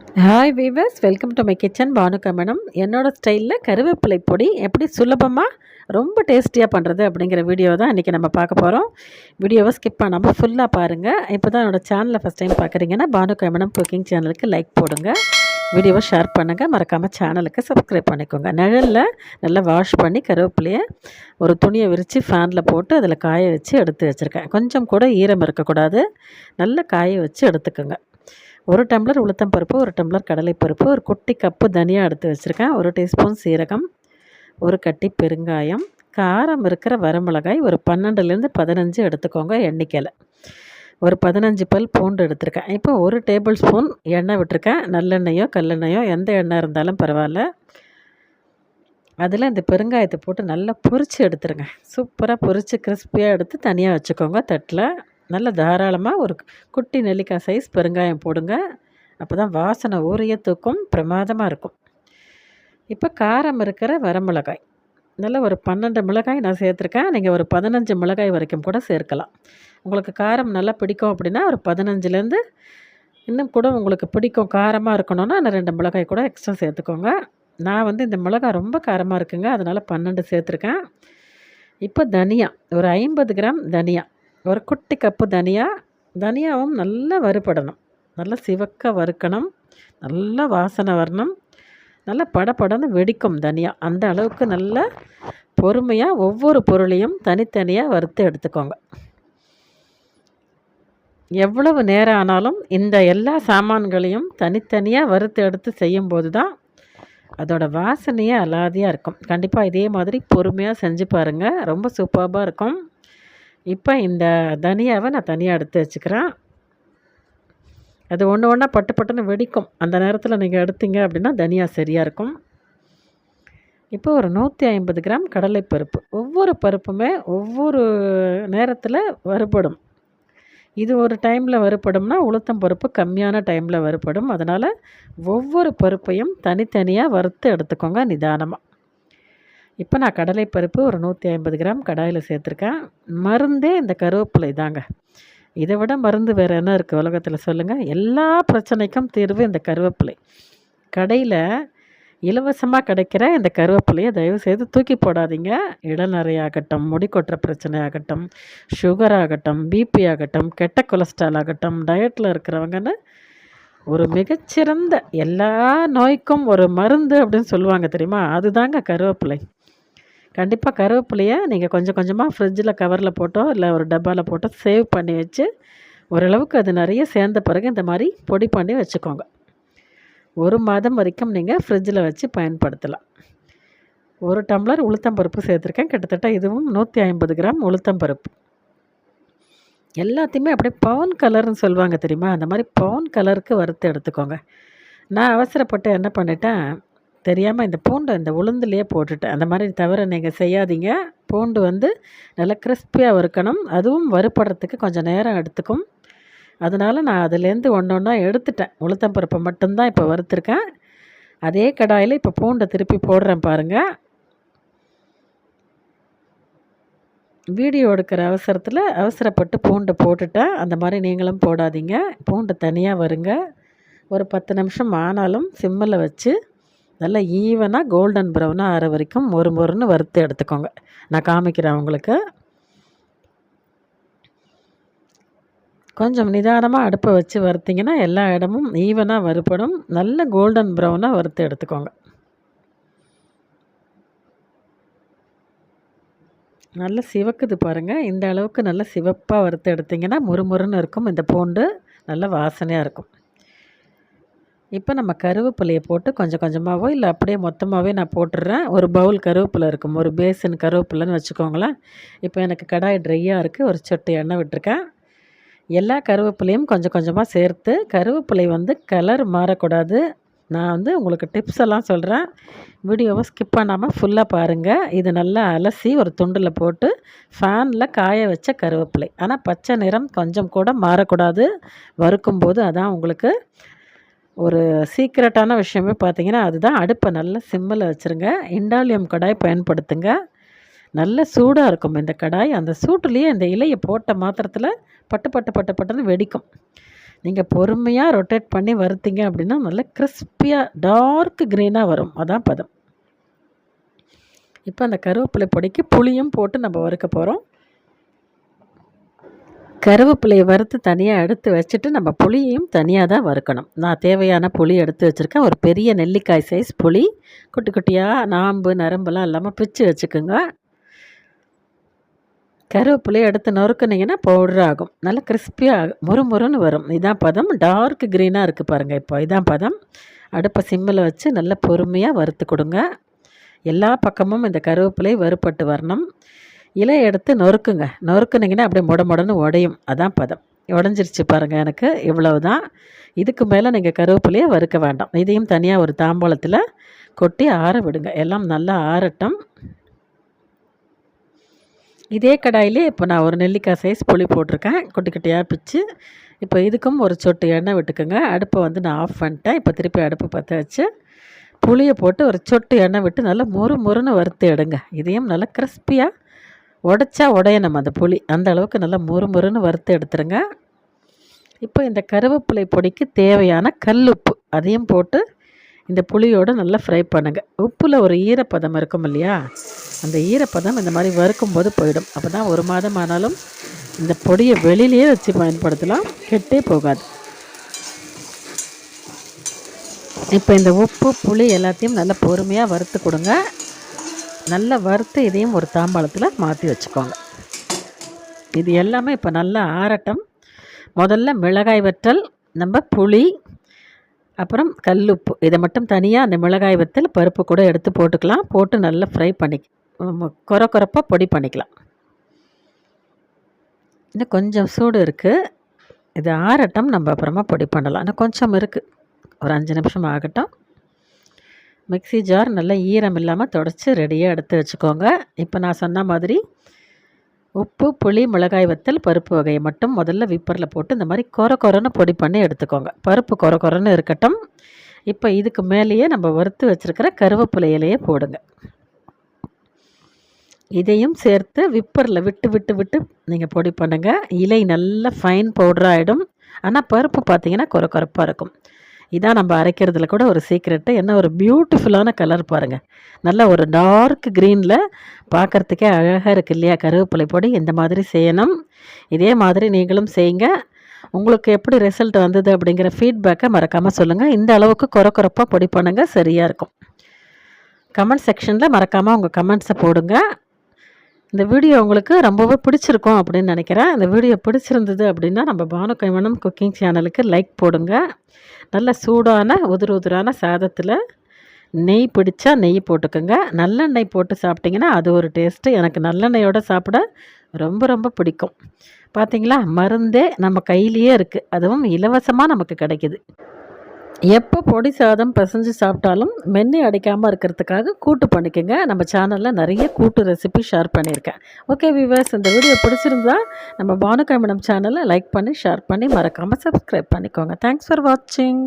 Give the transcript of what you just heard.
Hi viewers welcome to my kitchen பானுக்கா madam என்னோடய ஸ்டைலில் கருவேப்பிலை பொடி எப்படி சுலபமாக ரொம்ப டேஸ்டியாக பண்ணுறது அப்படிங்கிற வீடியோ தான் இன்றைக்கி நம்ம பார்க்க போகிறோம் வீடியோவை ஸ்கிப் பண்ணாமல் ஃபுல்லாக பாருங்கள் இப்போ தான் என்னோடய சேனலை ஃபஸ்ட் டைம் பார்க்குறீங்கன்னா பானுக்கா மேடம் குக்கிங் சேனலுக்கு லைக் போடுங்க. வீடியோவை ஷேர் பண்ணுங்கள் மறக்காமல் சேனலுக்கு சப்ஸ்கிரைப் பண்ணிக்கோங்க. நிழலில் நல்லா வாஷ் பண்ணி கருவேப்பிலையை ஒரு துணியை விரித்து ஃபேனில் போட்டு அதில் காய வச்சு எடுத்து வச்சுருக்கேன். கொஞ்சம் கூட ஈரம் இருக்கக்கூடாது. நல்லா காய வச்சு எடுத்துக்கோங்க. ஒரு டம்ளர் உளுத்தம் பருப்பு ஒரு டம்ளர் கடலைப்பருப்பு ஒரு குட்டி கப்பு தனியாக எடுத்து வச்சுருக்கேன். ஒரு டீஸ்பூன் சீரகம் ஒரு கட்டி பெருங்காயம் காரம் இருக்கிற வரமிளகாய் ஒரு பன்னெண்டுலேருந்து பதினஞ்சு எடுத்துக்கோங்க எண்ணிக்கையில் ஒரு பதினஞ்சு பல் பூண்டு எடுத்திருக்கேன். இப்போ ஒரு டேபிள் ஸ்பூன் எண்ணெய் விட்டுருக்கேன். நல்லெண்ணெயோ கல்லெண்ணெயோ எந்த எண்ணெய் இருந்தாலும் பரவாயில்ல. அதில் இந்த பெருங்காயத்தை போட்டு நல்லா பொரித்து எடுத்துருங்க. சூப்பராக பொரித்து கிறிஸ்பியாக எடுத்து தனியாக வச்சுக்கோங்க தட்டில். நல்ல தாராளமாக ஒரு குட்டி நெல்லிக்காய் சைஸ் பெருங்காயம் போடுங்க. அப்போ தான் வாசனை ஊறிய தூக்கம் பிரமாதமாக இருக்கும். இப்போ காரம் இருக்கிற வரமிளகாய். நல்ல ஒரு பன்னெண்டு மிளகாய் நான் சேர்த்துருக்கேன். நீங்கள் ஒரு பதினஞ்சு மிளகாய் வரைக்கும் கூட சேர்க்கலாம். உங்களுக்கு காரம் நல்லா பிடிக்கும் அப்படின்னா ஒரு பதினஞ்சுலேருந்து இன்னும் கூட உங்களுக்கு பிடிக்கும் காரமாக இருக்கணும்னா அந்த ரெண்டு மிளகாய் கூட எக்ஸ்ட்ரா சேர்த்துக்கோங்க. நான் வந்து இந்த மிளகாய் ரொம்ப காரமாக இருக்குங்க. அதனால் பன்னெண்டு சேர்த்துருக்கேன். இப்போ தனியா ஒரு ஐம்பது கிராம் தனியா. ஒரு குட்டி கப்பு தனியா தனியாவும் நல்லா வறுபடணும். நல்லா சிவக்க வறுக்கணும். நல்லா வாசனை வரணும். நல்லா படப்படன்னு வெடிக்கும் தனியா. அந்த அளவுக்கு நல்ல பொறுமையாக ஒவ்வொரு பொருளையும் தனித்தனியாக வறுத்து எடுத்துக்கோங்க. எவ்வளவு நேரம் ஆனாலும் இந்த எல்லா சாமான்களையும் தனித்தனியாக வறுத்து எடுத்து செய்யும்போது தான் அதோட வாசனையே அலாதியாக இருக்கும். கண்டிப்பாக இதே மாதிரி பொறுமையாக செஞ்சு பாருங்கள் ரொம்ப சூப்பராக இருக்கும். இப்போ இந்த தனியாவை நான் தனியாக எடுத்து வச்சுக்கிறேன். அது ஒன்று ஒன்றா பட்டு பட்டுன்னு வெடிக்கும். அந்த நேரத்தில் நீங்கள் எடுத்தீங்க அப்படின்னா தனியா சரியாக இருக்கும். இப்போ ஒரு நூற்றி ஐம்பது கிராம் கடலைப்பருப்பு ஒவ்வொரு பருப்புமே ஒவ்வொரு நேரத்தில் வறுபடும். இது ஒரு டைமில் வறுபடும்னா உளுத்தம் பருப்பு கம்மியான டைமில் வறுபடும். அதனால் ஒவ்வொரு பருப்பையும் தனித்தனியாக வறுத்து எடுத்துக்கோங்க நிதானமாக இப்போ நான் கடலைப்பருப்பு ஒரு நூற்றி ஐம்பது கிராம் கடாயில் சேர்த்துருக்கேன். மருந்தே இந்த கருவேப்பிலை தாங்க. இதை விட மருந்து வேறு என்ன இருக்குது உலகத்தில் சொல்லுங்கள் எல்லா பிரச்சனைக்கும் தீர்வு இந்த கருவேப்பிலை. கடையில் இலவசமாக கிடைக்கிற இந்த கருவேப்பிலையை தயவுசெய்து தூக்கி போடாதீங்க. இளநரை ஆகட்டும் முடி கொட்டுற பிரச்சனை ஆகட்டும் சுகர் ஆகட்டும் பிபி ஆகட்டும் கெட்ட கொலஸ்ட்ரால் ஆகட்டும் டயட்டில் இருக்கிறவங்கன்னு ஒரு மிகச்சிறந்த எல்லா நோய்க்கும் ஒரு மருந்து அப்படின்னு சொல்லுவாங்க தெரியுமா? அதுதாங்க கருவேப்பிலை. கண்டிப்பாக கருவேப்பிலையை நீங்கள் கொஞ்சம் கொஞ்சமாக ஃப்ரிட்ஜில் கவரில் போட்டோ இல்லை ஒரு டப்பாவில் போட்டோ சேவ் பண்ணி வச்சு ஓரளவுக்கு அது நிறைய சேர்ந்த பிறகு இந்த மாதிரி பொடி பண்ணி வச்சுக்கோங்க. ஒரு மாதம் வரைக்கும் நீங்கள் ஃப்ரிட்ஜில் வச்சு பயன்படுத்தலாம். ஒரு டம்ளர் உளுத்தம்பருப்பு சேர்த்துருக்கேன். கிட்டத்தட்ட இதுவும் நூற்றி ஐம்பது கிராம் உளுத்தம்பருப்பு எல்லாத்தையுமே அப்படியே பவுன் கலர்னு சொல்லுவாங்க தெரியுமா? அந்த மாதிரி பவுன் கலருக்கு வறுத்து எடுத்துக்கோங்க. நான் அவசரப்பட்டு என்ன பண்ணிட்டேன் தெரியாமல் இந்த பூண்டை இந்த உளுந்துலேயே போட்டுட்டேன் அந்த மாதிரி தவிர நீங்கள் செய்யாதீங்க. பூண்டு வந்து நல்லா கிறிஸ்பியாக வறுக்கணும். அதுவும் வறுப்படுறதுக்கு கொஞ்சம் நேரம் எடுத்துக்கும். அதனால் நான் அதுலேருந்து ஒன்று ஒன்றா எடுத்துட்டேன். உளுத்தம்பருப்பை மட்டும்தான் இப்போ வறுத்துருக்கேன். அதே கடாயில் இப்போ பூண்டை திருப்பி போடுறேன் பாருங்கள் வீடியோ எடுக்கிற அவசரத்தில் அவசரப்பட்டு பூண்டை போட்டுட்டேன். அந்த மாதிரி நீங்களும் போடாதீங்க. பூண்டு தனியாக வருங்க. ஒரு பத்து நிமிஷம் ஆனாலும் சிம்மில் வச்சு நல்லா ஈவனாக கோல்டன் ப்ரௌனாக ஆற வரைக்கும் ஒரு மொறுன்னு வறுத்து எடுத்துக்கோங்க. நான் காமிக்கிறேன் உங்களுக்கு. கொஞ்சம் நிதானமாக அடுப்பை வச்சு வறுத்திங்கன்னா எல்லா இடமும் ஈவனாக வறுப்படும் நல்ல கோல்டன் ப்ரௌனாக வறுத்து எடுத்துக்கோங்க. நல்லா சிவக்குது பாருங்கள் இந்த அளவுக்கு நல்ல சிவப்பாக வறுத்து எடுத்திங்கன்னா முறுமுறுன்னு இருக்கும். இந்த பூண்டு நல்ல வாசனையாக இருக்கும். இப்போ நம்ம கருவேப்பிலையை போட்டு கொஞ்சம் கொஞ்சமாகவோ இல்லை அப்படியே மொத்தமாகவே நான் போட்டுடுறேன் ஒரு பவுல் கருவேப்பிலை இருக்கும். ஒரு பேசன் கருவேப்பிலைன்னு வச்சுக்கோங்களேன். இப்போ எனக்கு கடாய் ட்ரையாக இருக்குது ஒரு சொட்டு எண்ணெய் விட்டுருக்கேன். எல்லா கருவேப்பிலையும் கொஞ்சம் கொஞ்சமாக சேர்த்து கருவேப்பிலை வந்து கலர் மாறக்கூடாது. நான் வந்து உங்களுக்கு டிப்ஸ் எல்லாம் சொல்கிறேன் வீடியோவை ஸ்கிப் பண்ணாமல் ஃபுல்லாக பாருங்கள் இது நல்லா அலசி ஒரு துண்டில் போட்டு ஃபேனில் காய வச்ச கருவேப்பிலை. ஆனால் பச்சை நிறம் கொஞ்சம் கூட மாறக்கூடாது. வறுக்கும்போது அதான் உங்களுக்கு ஒரு சீக்ரெட்டான விஷயமே பார்த்தீங்கன்னா அதுதான் அடுப்பை நல்லா சிம்மில் வச்சுருங்க. இண்டாலியம் கடாய் பயன்படுத்துங்க. நல்ல சூடாக இருக்கும் இந்த கடாய். அந்த சூட்டுலேயே இந்த இலையை போட்ட மாத்திரத்தில் பட்டு பட்டு பட்டு பட்டுன்னு வெடிக்கும். நீங்கள் பொறுமையாக ரொட்டேட் பண்ணி வறுத்தீங்க அப்படின்னா நல்ல கிறிஸ்பியாக டார்க் க்ரீனாக வரும். அதான் பதம். இப்போ அந்த கருவேப்பிலை பொடிக்கு புளியும் போட்டு நம்ம வறுக்க போகிறோம் கருவேப்பிலையை வறுத்து தனியாக எடுத்து வச்சுட்டு நம்ம புளியையும் தனியாக தான் வறுக்கணும். நான் தேவையான புளி எடுத்து வச்சுருக்கேன். ஒரு பெரிய நெல்லிக்காய் சைஸ் புளி குட்டி குட்டியாக நாம்பு நரம்புலாம் இல்லாமல் பிச்சு வச்சுக்கோங்க. கருவேப்பிலையை எடுத்து நொறுக்குனிங்கன்னா பவுடர் ஆகும். நல்லா கிறிஸ்பியாக முறு முறுன்னு வரும். இதான் பதம். டார்க் க்ரீனாக இருக்குது பாருங்கள் இப்போ. இதான் பதம். அடுப்பை சிம்மில் வச்சு நல்லா பொறுமையாக வறுத்து கொடுங்க. எல்லா பக்கமும் இந்த கருவேப்பிலை வறுப்பட்டு வரணும். இலை எடுத்து நொறுக்குங்க. நொறுக்குனிங்கன்னா அப்படியே முட முடன்னு உடையும். அதான் பதம். உடஞ்சிருச்சு பாருங்கள் எனக்கு. இவ்வளவு தான் இதுக்கு மேலே நீங்கள் கருவேப்பிலையை வறுக்க வேண்டாம். இதையும் தனியாக ஒரு தாம்பாளத்தில் கொட்டி ஆற விடுங்க. எல்லாம் நல்லா ஆறட்டும். இதே கடாயிலே இப்போ நான் ஒரு நெல்லிக்காய் சைஸ் புளி போட்டிருக்கேன். குட்டி குட்டியாக பிச்சு இப்போ இதுக்கும் ஒரு சொட்டு எண்ணெய் விட்டுக்கோங்க. அடுப்பை வந்து நான் ஆஃப் பண்ணிட்டேன். இப்போ திருப்பி அடுப்பு பற்ற வச்சு புளியை போட்டு ஒரு சொட்டு எண்ணெய் விட்டு நல்லா மொறு மொறுன்னு வறுத்து எடுங்க. இதையும் நல்லா கிறிஸ்பியாக உடச்சா உடையணும் அந்த புளி. அந்த அளவுக்கு நல்லா முறுமுறுன்னு வறுத்து எடுத்துருங்க. இப்போ இந்த கருவேப்பிலை பொடிக்கு தேவையான கல் உப்பு அதையும் போட்டு இந்த புளியோடு நல்லா ஃப்ரை பண்ணுங்கள் உப்பில் ஒரு ஈரப்பதம் இருக்கும் இல்லையா? அந்த ஈரப்பதம் இந்த மாதிரி வறுக்கும் போது போயிடும். அப்போ தான் ஒரு மாதம் ஆனாலும் இந்த பொடியை வெளியிலேயே வச்சு பயன்படுத்தலாம். கெட்டே போகாது. இப்போ இந்த உப்பு புளி எல்லாத்தையும் நல்லா பொறுமையாக வறுத்து கொடுங்க. நல்லா வறுத்து இதையும் ஒரு தாம்பாளத்தில் மாற்றி வச்சுக்கோங்க. இது எல்லாமே இப்போ நல்லா ஆரட்டம். முதல்ல மிளகாய் வற்றல் நம்ம புளி அப்புறம் கல்லுப்பு. இதை மட்டும் தனியாக அந்த மிளகாய் வத்தல் பருப்பு கூட எடுத்து போட்டுக்கலாம். போட்டு நல்லா ஃப்ரை பண்ணி குறை குறைப்பாக பொடி பண்ணிக்கலாம். இன்னும் கொஞ்சம் சூடு இருக்குது இது ஆறட்டம் நம்ம அப்புறமா பொடி பண்ணலாம். இன்னும் கொஞ்சம் இருக்குது ஒரு அஞ்சு நிமிஷம் ஆகட்டும். மிக்சி ஜார் நல்லா ஈரம் இல்லாமல் தொடச்சி ரெடியாக எடுத்து வச்சுக்கோங்க. இப்போ நான் சொன்ன மாதிரி உப்பு புளி மிளகாய் வத்தல் பருப்பு வகையை மட்டும் முதல்ல விப்பரில் போட்டு இந்த மாதிரி கொர கொரன்னு பொடி பண்ணி எடுத்துக்கோங்க. பருப்பு கொர கொரன்னு இருக்கட்டும். இப்போ இதுக்கு மேலேயே நம்ம வறுத்து வச்சுருக்கிற கருவேப்பிலை இலையை போடுங்க. இதையும் சேர்த்து விப்பரில் விட்டு விட்டு விட்டு நீங்கள் பொடி பண்ணுங்கள் இலை நல்லா ஃபைன் பவுடராகிடும் ஆனால் பருப்பு பார்த்தீங்கன்னா கொர கொரப்பாக இருக்கும். இதான் நம்ம அரைக்கிறதுல கூட ஒரு சீக்ரெட்டு என்ன ஒரு பியூட்டிஃபுல்லான கலர் பாருங்கள் நல்ல ஒரு டார்க் க்ரீனில் பார்க்குறதுக்கே அழகாக இருக்குது இல்லையா? கருவேப்பிலை பொடி இந்த மாதிரி செய்யணும். இதே மாதிரி நீங்களும் செய்யுங்க. உங்களுக்கு எப்படி ரிசல்ட் வந்தது அப்படிங்கிற ஃபீட்பேக்கை மறக்காமல் சொல்லுங்கள் இந்த அளவுக்கு குறை குறைப்பாக பொடி பண்ணுங்கள் சரியாக இருக்கும். கமெண்ட் செக்ஷனில் மறக்காமல் உங்கள் கமெண்ட்ஸை போடுங்க. இந்த வீடியோ உங்களுக்கு ரொம்பவே பிடிச்சிருக்கும் அப்படின்னு நினைக்கிறேன். இந்த வீடியோ பிடிச்சிருந்தது அப்படின்னா நம்ம பானு கைமணம் குக்கிங் சேனலுக்கு லைக் போடுங்க. நல்ல சூடான உதிர் உதிரான சாதத்தில் நெய் பிடிச்சா நெய் போட்டுக்கோங்க. நல்லெண்ணெய் போட்டு சாப்பிட்டிங்கன்னா அது ஒரு டேஸ்ட்டு எனக்கு நல்லெண்ணெயோடு சாப்பிட ரொம்ப ரொம்ப பிடிக்கும். பார்த்திங்களா மருந்தே நம்ம கையிலேயே இருக்குது அதுவும் இலவசமாக நமக்கு கிடைக்கிது. எப்போ பொடி சாதம் பிசைஞ்சு சாப்பிட்டாலும் மென்று அடிக்காமல் இருக்கிறதுக்காக கூட்டு பண்ணிக்கோங்க. நம்ம சேனலில் நிறைய கூட்டு ரெசிபி ஷேர் பண்ணியிருக்கேன். ஓகே விவர்ஸ் இந்த வீடியோ பிடிச்சிருந்தா நம்ம பானுகாமினம் சேனலை லைக் பண்ணி ஷேர் பண்ணி மறக்காமல் சப்ஸ்கிரைப் பண்ணிக்கோங்க. தேங்க்ஸ் ஃபார் வாட்சிங்